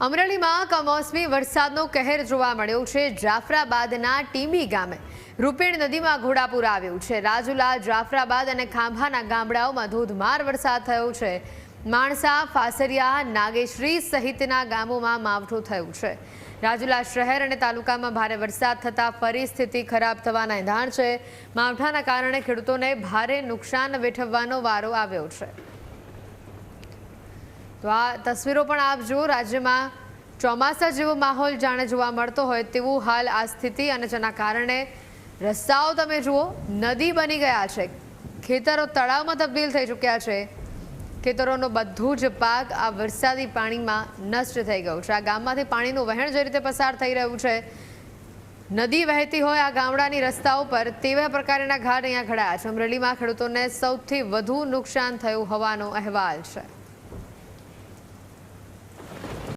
અમરેલીમાં કમોસમી વરસાદનો કહેર જોવા મળ્યો છે. જાફરાબાદના ટીમી ગામે રૂપેણ નદીમાં ઘોડાપુર આવ્યું છે. રાજુલા, જાફરાબાદ અને ખાંભાના ગામડાઓમાં ધોધમાર વરસાદ થયો છે. માણસા, ફાસરિયા, નાગેશ્રી સહિતના ગામોમાં માવઠું થયું છે. રાજુલા શહેર અને તાલુકામાં ભારે વરસાદ થતાં ફરી સ્થિતિ ખરાબ થવાના એંધાણ છે. માવઠાના કારણે ખેડૂતોને ભારે નુકસાન વેઠવવાનો વારો આવ્યો છે. તો આ તસવીરો પણ આપ જુઓ, રાજ્યમાં ચોમાસા જેવો માહોલ જાણે જોવા મળતો હોય તેવું હાલ આ સ્થિતિ અને જેના કારણે રસ્તાઓ તમે જુઓ, નદી બની ગયા છે. ખેતરો તળાવમાં તબદીલ થઈ ચૂક્યા છે. ખેતરોનો બધું જ પાક આ વરસાદી પાણીમાં નષ્ટ થઈ ગયું છે. આ ગામમાંથી પાણીનું વહેણ જે રીતે પસાર થઈ રહ્યું છે, નદી વહેતી હોય આ ગામડાની રસ્તાઓ પર તેવા પ્રકારના ઘાટ અહીંયા ઘડાયા છે. અમરેલીમાં ખેડૂતોને સૌથી વધુ નુકસાન થયું હોવાનો અહેવાલ છે.